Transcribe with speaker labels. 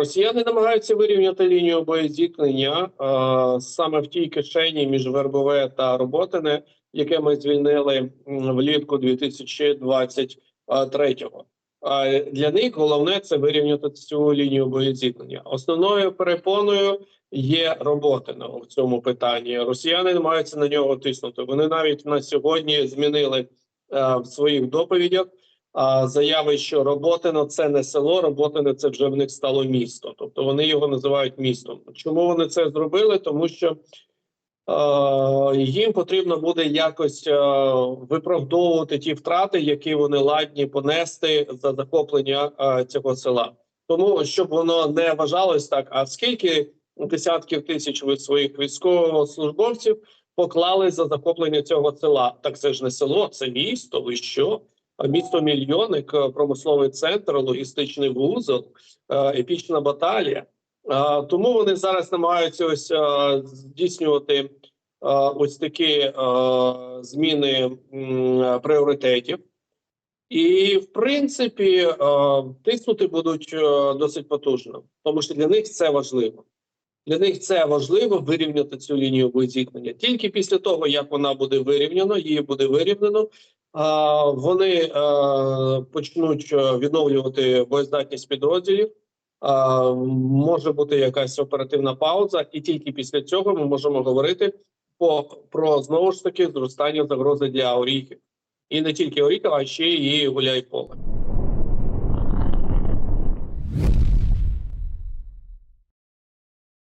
Speaker 1: Росіяни намагаються вирівняти лінію боєзіткнення е, саме в тій кишені між Вербове та Роботине, яке ми звільнили влітку 2023-го. А для них головне це вирівняти цю лінію боєзіткнення. Основною перепоною є Роботине в цьому питанні. Росіяни намагаються на нього тиснути. Вони навіть на сьогодні змінили е, в своїх доповідях а, заяви, що Роботино це не село, Роботино це вже в них стало місто. Тобто вони його називають містом. Чому вони це зробили? Тому що е, їм потрібно буде якось е, виправдовувати ті втрати, які вони ладні понести за захоплення е, цього села. Тому щоб воно не вважалось так, а скільки десятків тисяч ви своїх військовослужбовців поклали за захоплення цього села. Так це ж не село, це місто. Ви що? Місто мільйонник, е, промисловий центр, логістичний вузол, е, епічна баталія. Е, Тому вони зараз намагаються ось здійснювати ось такі зміни пріоритетів. І, в принципі, тиснути будуть досить потужно, тому що для них це важливо. Для них це важливо вирівняти цю лінію боєзіткнення. Тільки після того, як вона буде вирівняна, її буде вирівняно. Вони почнуть е, відновлювати боєздатність підрозділів. Може бути якась оперативна пауза, і тільки після цього ми можемо говорити по про знову ж таки зростання загрози для оріхів. І не тільки оріхів, а ще і гуляй поле.